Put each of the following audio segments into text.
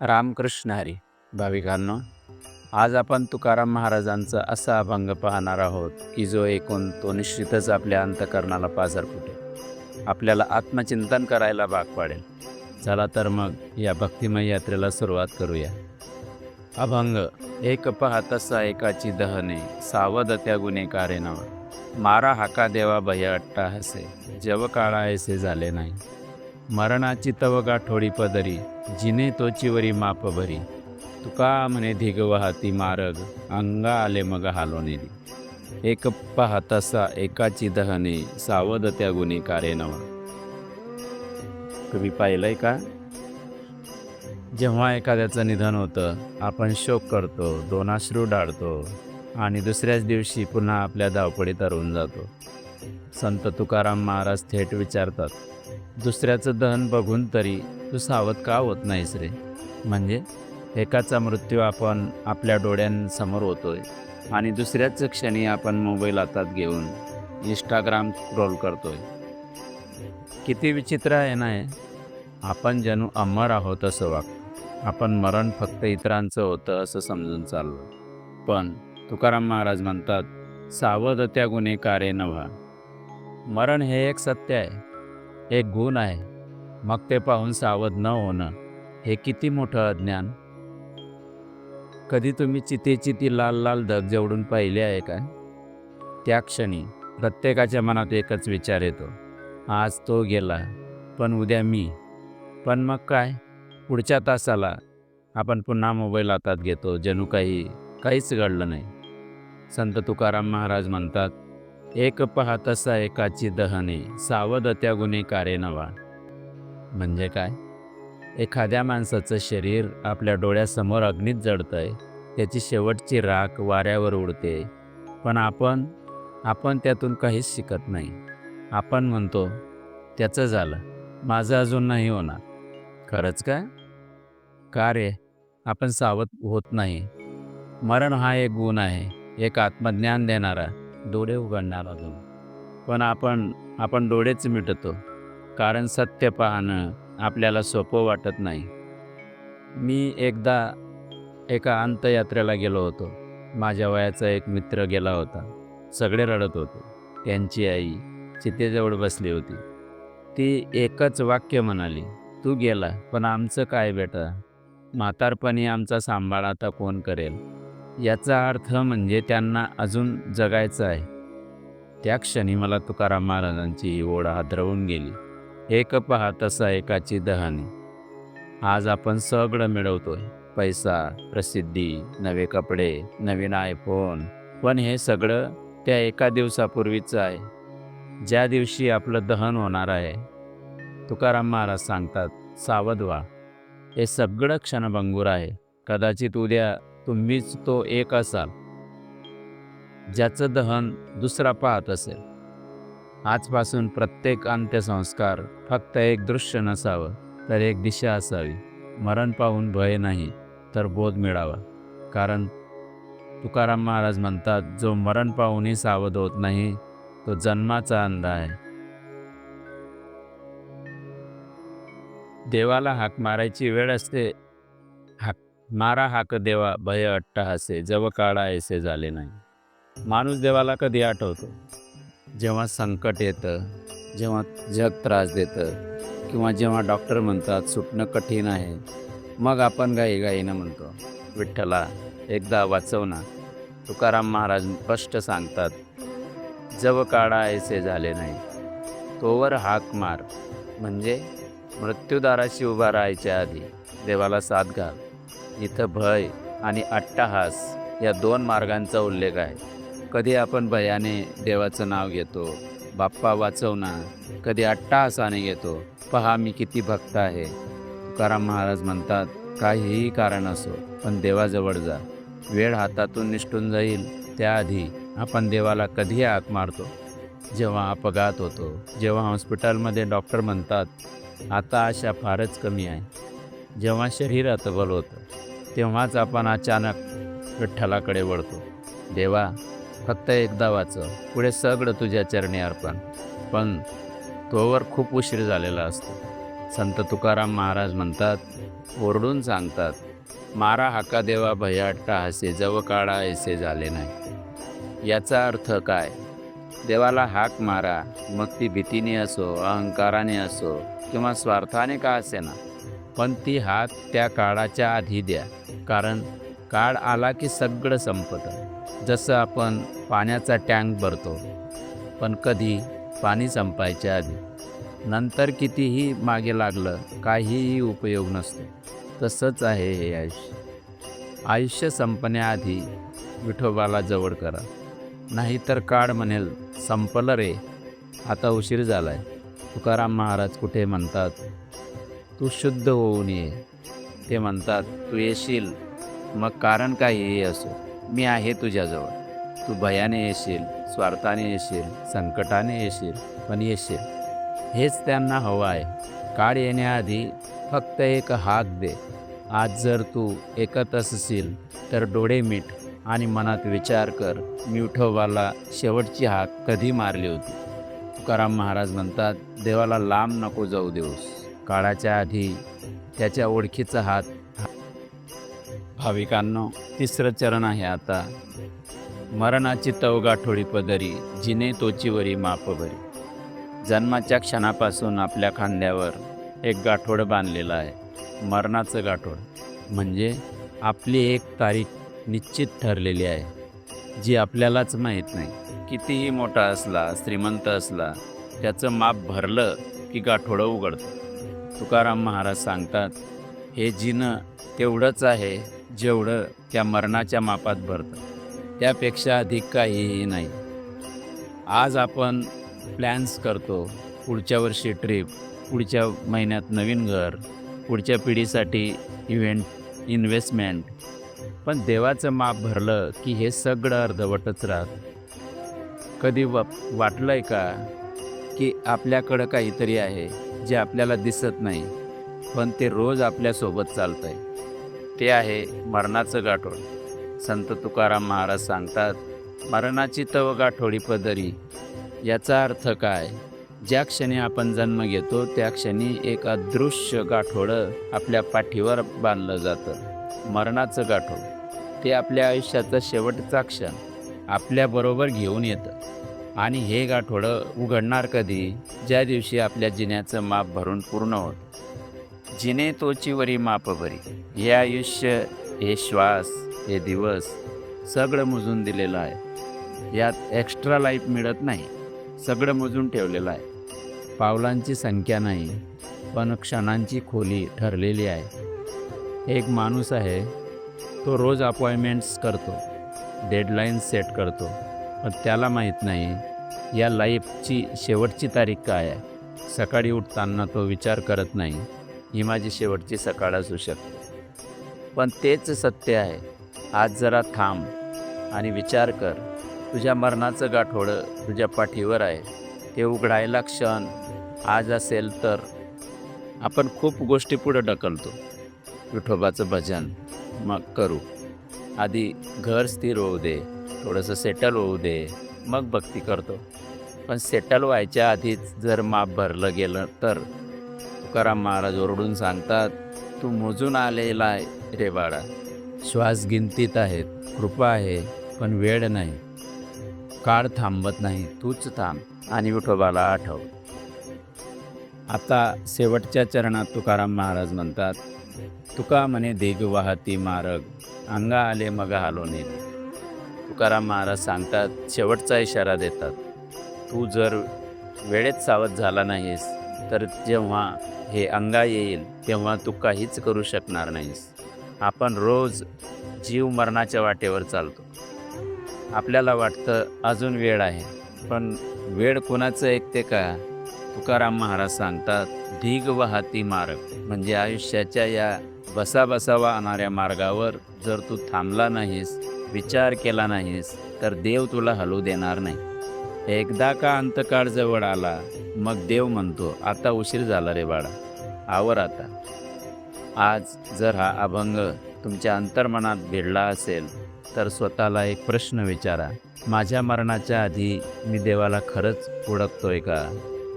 रामकृष्ण हरी. भाविकांनो आज आपण तुकाराम महाराजांचा असा अभंग पाहणार आहोत की जो ऐकून तो निश्चितच आपल्या अंतकरणाला पाझर फुटेल. आपल्याला आत्मचिंतन करायला भाग पाडेल. चला तर मग या भक्तिमय यात्रेला सुरुवात करूया. अभंग एक पाहतसा एकाची दहने सावध त्या गुन्हेकारे नवा. मारा हाका देवा भय अट्टा हसे जव काळा ऐसे झाले नाही. मरणाची तव गाठोडी पदरी जिने तोचीवरी माप भरी. तुका म्हणे धिग वाहती मारग अंगा आले मग हालो नेली एक पाहतसा एकाची दहने सावध त्या गुन्हेकारे नवा. तुम्ही पाहिलंय का? जेव्हा एखाद्याचं निधन होतं आपण शोक करतो दोनाश्रू डाळतो आणि दुसऱ्याच दिवशी पुन्हा आपल्या धावपडीत हरवून जातो. संत तुकाराम महाराज थेट विचारतात दुसऱ्याचं दहन बघून तरी तू सावध का होत नाहीस रे? म्हणजे एकाचा मृत्यू आपण आपल्या डोळ्यांसमोर होतोय आणि दुसऱ्याच क्षणी आपण मोबाईल हातात घेऊन इंस्टाग्राम स्क्रोल करतोय. किती विचित्र आहे ना हे? आपण जणू अमर आहोत असं वाग आपण मरण फक्त इतरांचं होतं असं समजून चाललो. पण तुकाराम महाराज म्हणतात सावध त्या गुन्हेकारे नव्हा मरण हे एक सत्य आहे. एक गुण आहे. मग ते पाहून सावध न होणं हे किती मोठं अज्ञान? कधी तुम्ही चिते चिती लाल लाल धग जेवढून पाहिले आहे का? त्या क्षणी प्रत्येकाच्या मनात एकच विचार येतो. आज तो गेला पण उद्या मी. पण मग काय? पुढच्या तासाला आपण पुन्हा मोबाईल हातात घेतो जणू काही काहीच घडलं नाही. संत तुकाराम महाराज म्हणतात एक पाहतसा एकाची दहने सावध त्या गुन्हेकारे नवा म्हणजे काय? एखाद्या माणसाचं शरीर आपल्या डोळ्यासमोर अग्नीत जडतंय त्याची शेवटची राख वाऱ्यावर उडते. पण आपण आपण त्यातून काहीच शिकत नाही. आपण म्हणतो त्याचं झालं माझं अजून नाही होणार. खरंच काय? का रे? आपण सावध होत नाही. मरण हा एक गुण आहे एक आत्मज्ञान देणारा. डोळे उघडणार गुण पण आपण आपण डोळेच मिटतो कारण सत्य पाहणं आपल्याला सोपं वाटत नाही. मी एकदा एका अंतयात्रेला गेलो होतो. माझ्या वयाचा एक मित्र गेला होता. सगळे रडत होते. त्यांची आई चितेजवळ बसली होती. ती एकच वाक्य म्हणाली तू गेला पण आमचं काय बेटा? म्हातारपणी आमचा सांभाळ आता कोण करेल? याचा अर्थ म्हणजे त्यांना अजून जगायचं आहे. त्या क्षणी मला तुकाराम महाराजांची ही ओढ हादरवून गेली. एक पहा तसा एकाची दहाने. आज आपण सगळं मिळवतोय. पैसा प्रसिद्धी नवे कपडे नवीन आयफोन पण हे सगळं त्या एका दिवसापूर्वीचं आहे. ज्या दिवशी आपलं दहन होणार आहे तुकाराम महाराज सांगतात सावध व्हा. हे सगळं क्षणभंगूर आहे. कदाचित उद्या तुम्हीच तो एक असाल. ज्याचं दहन दुसरा पाहत असेल. आजपासून प्रत्येक अंत्यसंस्कार फक्त एक दृश्य नसावं तर एक दिशा असावी. मरण पाहून भय नाही तर बोध मिळावा. कारण तुकाराम महाराज म्हणतात जो मरण पाहूनही सावध होत नाही तो जन्माचा अंधा आहे. देवाला हाक मारायची वेळ असते मारा हाक देवा भय अट्टहासे जव काळा ऐसे झाले नाही. माणूस देवाला कधी आठवतो? जेव्हा संकट येतं जेव्हा जग त्रास देतं किंवा जेव्हा डॉक्टर म्हणतात सुटणं कठीण आहे. मग आपण गाईगाईनं म्हणतो विठ्ठला एकदा वाचव ना. तुकाराम महाराज स्पष्ट सांगतात जव काळा ऐसे झाले नाही. तोवर हाक मार. म्हणजे मृत्यूदाराशी उभा राहायच्या आधी देवाला साथ घाल. इथं भय आणि अट्टाहास या दोन मार्गांचा उल्लेख आहे. कधी आपण भयाने देवाचं नाव घेतो बाप्पा वाचवना कधी अट्टाहासाने घेतो पहा मी किती भक्त आहे. तुकाराम महाराज म्हणतात काहीही कारण असो पण देवाजवळ जा. वेळ हातातून निष्ठून जाईल त्याआधी आपण देवाला कधी हाक मारतो. जेव्हा अपघात होतो जेव्हा हॉस्पिटलमध्ये डॉक्टर म्हणतात आता आशा फारच कमी आहे. जेव्हा शरीर अतबल होतं तेव्हाच आपण अचानक विठ्ठलाकडे वळतो. देवा फक्त एकदा वाचव. पुढे सगळं तुझ्या चरणी अर्पण. पण तोवर खूप उशीर झालेला असतो. संत तुकाराम महाराज म्हणतात ओरडून सांगतात मारा हाका देवा भयाट्टा हसे जव काळा ऐसे झाले नाही. याचा अर्थ काय? देवाला हाक मारा मग ती भीतीने असो अहंकाराने असो किंवा स्वार्थाने का असेना? पण ती हाक त्या काळाच्या आधी द्या. कारण काळ आला की सगळं संपतं. जसं आपण पाण्याचा टँक भरतो पण कधी पाणी संपायच्या आधी. नंतर कितीही मागे लागलं काहीही उपयोग नसतो. तसंच आहे हे आयुष्य. आयुष्य संपण्याआधी विठोबाला जवळ करा. नाहीतर काळ म्हणेल संपलं रे आता उशीर झाला आहे तुकाराम महाराज कुठे म्हणतात तू शुद्ध होऊन ये ते म्हणतात तू येशील? मग कारण काहीही असो. मी आहे तुझ्याजवळ. तू भयाने येशील स्वार्थाने येशील संकटाने येशील पण येशील. हेच त्यांना हवं आहे. काळ येण्याआधी फक्त एक हाक दे. आज जर तू एकत असशील तर डोळे मीठ आणि मनात विचार कर. मी शेवटची हाक कधी मारली होती? तुकाराम महाराज म्हणतात देवाला लांब नको जाऊ देऊस. काळाच्या आधी त्याच्या ओळखीचा हात. भाविकांनो तिसरं चरण आहे आता. मरणाची तवगाठोळी पदरी जिने तोचीवरी माप भरी जन्माच्या क्षणापासून आपल्या खांद्यावर एक गाठोड बांधलेलं आहे. मरणाचं गाठोड. म्हणजे आपली एक तारीख निश्चित ठरलेली आहे. जी आपल्यालाच माहीत नाही. कितीही मोठा असला श्रीमंत असला त्याचं माप भरलं की गाठोडं उघडतं. तुकाराम महाराज सांगतात हे जिनं तेवढंच आहे जेवढं त्या मरणाच्या मापात भरतं. त्यापेक्षा अधिक काहीही नाही. आज आपण प्लॅन्स करतो पुढच्या वर्षी ट्रिप पुढच्या महिन्यात नवीन घर पुढच्या पिढीसाठी इव्हेंट इन्व्हेस्टमेंट पण देवाचं माप भरलं की हे सगळं अर्धवटच राहतं. कधी वा वाटलं आहे का की आपल्याकडं काहीतरी आहे? जे आपल्याला दिसत नाही पण ते रोज आपल्यासोबत चालतं आहे ते आहे मरणाचं गाठोड. संत तुकाराम महाराज सांगतात मरणाची तव गाठोडी पदरी याचा अर्थ काय? ज्या क्षणी आपण जन्म घेतो त्या क्षणी एक अदृश्य गाठोडं आपल्या पाठीवर बांधलं जातं. मरणाचं गाठोड. ते आपल्या आयुष्याचा शेवटचा क्षण आपल्याबरोबर घेऊन येतं. आणि हे गाठोडं उघडणार कधी? ज्या दिवशी आपल्या जिन्याचं माप भरून पूर्ण होत जिने तोचीवरी माप भरी. हे आयुष्य हे श्वास हे दिवस सगळं मोजून दिलेलं आहे. यात एक्स्ट्रा लाईफ मिळत नाही. सगळं मोजून ठेवलेलं आहे. पावलांची संख्या नाही पण क्षणांची खोली ठरलेली आहे. एक माणूस आहे तो रोज अपॉइंटमेंट्स करतो डेडलाईन्स सेट करतो. पण त्याला माहीत नाही या लाईफची शेवटची तारीख काय आहे. सकाळी उठताना तो विचार करत नाही ही माझी शेवटची सकाळ असू शकते. पण तेच सत्य आहे. आज जरा थांब आणि विचार कर. तुझ्या मरणाचं गाठोडं तुझ्या पाठीवर आहे. ते उघडायला क्षण आज असेल तर. आपण खूप गोष्टी पुढं ढकलतो. विठोबाचं भजन मग करू. आधी घर स्थिर होऊ दे. थोडंसं सेटल होऊ दे. मग भक्ती करतो. पण सेटल व्हायच्या आधीच जर माप भरलं गेलं तर. तुकाराम महाराज ओरडून सांगतात तू मोजून आलेला आहे रे बाळा. श्वास गिनतीत आहेत कृपा आहे पण वेळ नाही. काळ थांबत नाही तूच थांब आणि विठोबाला आठव. आता शेवटच्या चरणात तुकाराम महाराज म्हणतात तुका म्हणे देग वाहती मारग अंगा आले मग हालो नेले तुकाराम महाराज सांगतात शेवटचा इशारा देतात तू जर वेळेत सावध झाला नाहीस तर जेव्हा हे अंगा येईल तेव्हा तू काहीच करू शकणार नाहीस. आपण रोज जीव मरणाच्या वाटेवर चालतो. आपल्याला वाटतं अजून वेळ आहे पण वेळ कोणाचं ऐकते का? तुकाराम महाराज सांगतात ढीग वाहती मार्ग म्हणजे आयुष्याच्या या बसा बसा वाहणाऱ्या मार्गावर जर तू थांबला नाहीस विचार केला नाहीस तर देव तुला हलू देणार नाही. एकदा का अंतकाळ जवळ आला मग देव म्हणतो आता उशीर झाला रे बाळा आवर आता. आज जर हा अभंग तुमच्या अंतर्मनात भिडला असेल तर स्वतःला एक प्रश्न विचारा. माझ्या मरणाच्या आधी मी देवाला खरंच ओळखतोय का?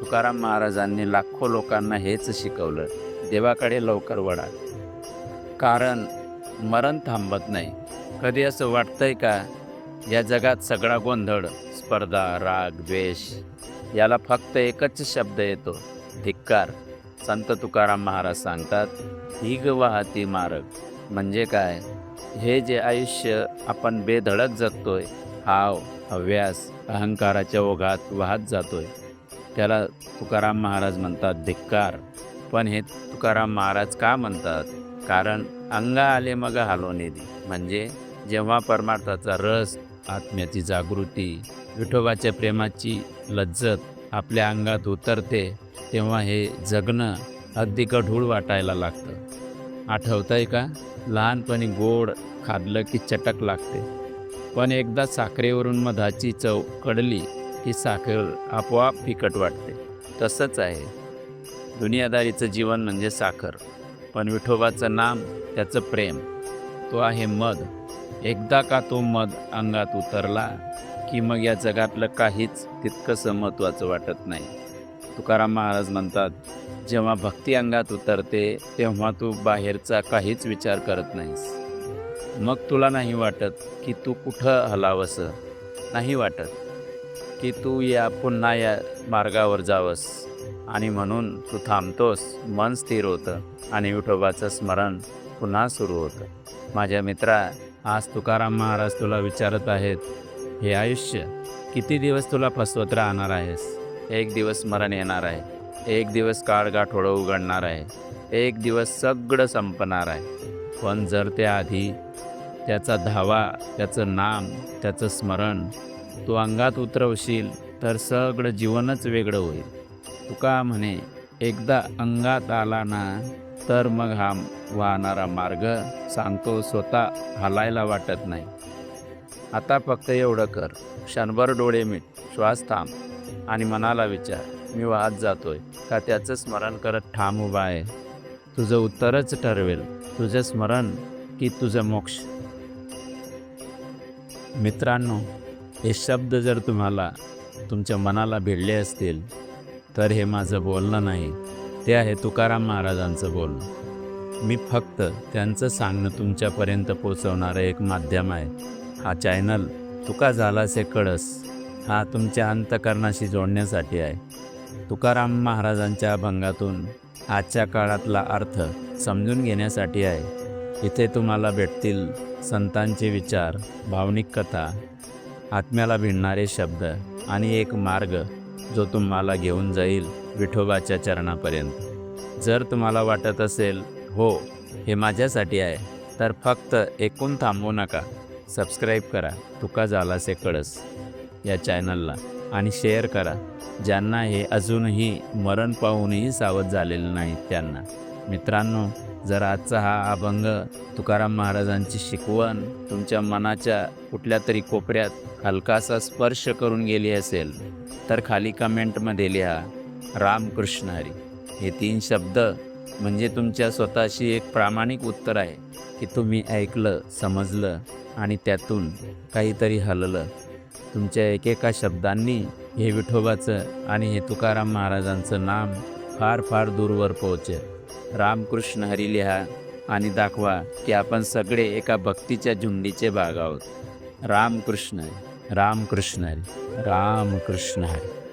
तुकाराम महाराजांनी लाखो लोकांना हेच शिकवलं. देवाकडे लवकर वळा. कारण मरण थांबत नाही. कधी असं वाटतंय का? या जगात सगळा गोंधळ स्पर्धा राग द्वेष याला फक्त एकच शब्द येतो धिक्कार. संत तुकाराम महाराज सांगतात ही ग वाहती मार्ग. म्हणजे काय? हे जे आयुष्य आपण बेधडक जगतोय हाव हव्यास अहंकाराच्या ओघात वाहत जातोय. त्याला तुकाराम महाराज म्हणतात धिक्कार. पण हे तुकाराम महाराज का म्हणतात? कारण अंगा आले मग हालो निधी म्हणजे? जेव्हा परमार्थाचा रस आत्म्याची जागृती विठोबाच्या प्रेमाची लज्जत आपल्या अंगात उतरते तेव्हा हे जगणं अगदी कढूळ वाटायला लागतं. आठवतंय का? लहानपणी गोड खाल्लं की चटक लागते. पण एकदा साखरेवरून मधाची चव कडली की साखर आपोआप फिकट वाटते. तसंच आहे. दुनियादारीचं जीवन म्हणजे साखर. पण विठोबाचं नाम त्याचं प्रेम. तो आहे मध. एकदा का तो मध अंगात उतरला की मग या जगातलं काहीच तितकंसं महत्त्वाचं वाटत नाही. तुकाराम महाराज म्हणतात जेव्हा भक्ती अंगात उतरते तेव्हा तू बाहेरचा काहीच विचार करत नाहीस. मग तुला नाही वाटत की तू कुठं हलावंसं? नाही वाटत की तू या पुन्हा या मार्गावर जावंस. आणि म्हणून तू थांबतोस मन स्थिर होतं आणि विठोबाचं स्मरण पुन्हा सुरू होतं. माझ्या मित्रा आज तुकाराम महाराज तुला विचारत आहेत हे आयुष्य किती दिवस तुला फसवत राहणार आहेस? एक दिवस मरण येणार आहे. एक दिवस काळगाठोडं उघडणार आहे. एक दिवस सगळं संपणार आहे. पण जर त्याआधी त्याचा धावा त्याचं नाम त्याचं स्मरण तू अंगात उतरवशील तर सगळं जीवनच वेगळं होईल. तुका म्हणे एकदा अंगात आला ना तर मग हा वाहणारा मार्ग सांगतो स्वतः हलायला वाटत नाही. आता फक्त एवढं कर. क्षणभर डोळे मीट. श्वास थांब. आणि मनाला विचार. मी वाहत जातोय. का त्याचं स्मरण करत ठाम उभा आहे? तुझं उत्तरच ठरवेल. तुझं स्मरण की तुझं मोक्ष. मित्रांनो हे शब्द जर तुम्हाला तुमच्या मनाला भिडले असतील तर हे माझं बोलणं नाही. ते आहे तुकाराम महाराजांचं बोलणं. मी फक्त त्यांचं सांगणं तुमच्यापर्यंत पोचवणारं एक माध्यम आहे. हा चॅनल तुका झालासे कळस. हा तुमच्या अंतकरणाशी जोडण्यासाठी आहे. तुकाराम महाराजांच्या अभंगातून आजच्या काळातला अर्थ समजून घेण्यासाठी आहे. इथे तुम्हाला भेटतील संतांचे विचार भावनिक कथा आत्म्याला भिडणारे शब्द आणि एक मार्ग जो तुम्हाला घेऊन जाईल. विठोबाच्या चरणापर्यंत. जर तुम्हाला वाटत असेल हो हे माझ्यासाठी आहे तर फक्त एकूण थांबवू नका. सबस्क्राईब करा तुका झालासे कळस. या चॅनलला आणि शेअर करा ज्यांना हे अजूनही मरण पाहूनही सावध झालेलं नाही त्यांना. मित्रांनो जर आजचा हा अभंग तुकाराम महाराजांची शिकवण तुमच्या मनाच्या कुठल्या तरी कोपऱ्यात हलकासा स्पर्श करून गेली असेल तर खाली कमेंटमध्ये लिहा. रामकृष्ण हरी. हे तीन शब्द म्हणजे तुमच्या स्वतःशी एक प्रामाणिक उत्तर आहे की तुम्ही ऐकलं समजलं आणि त्यातून काहीतरी हललं. तुमच्या एकेका शब्दांनी हे विठोबाचं आणि हे तुकाराम महाराजांचं नाम फार फार दूरवर पोहोचेल. रामकृष्ण हरी लिहा आणि दाखवा की आपण सगळे एका भक्तीच्या झुंडीचे भाग आहोत. रामकृष्ण रामकृष्ण हरी, रामकृष्ण हरी.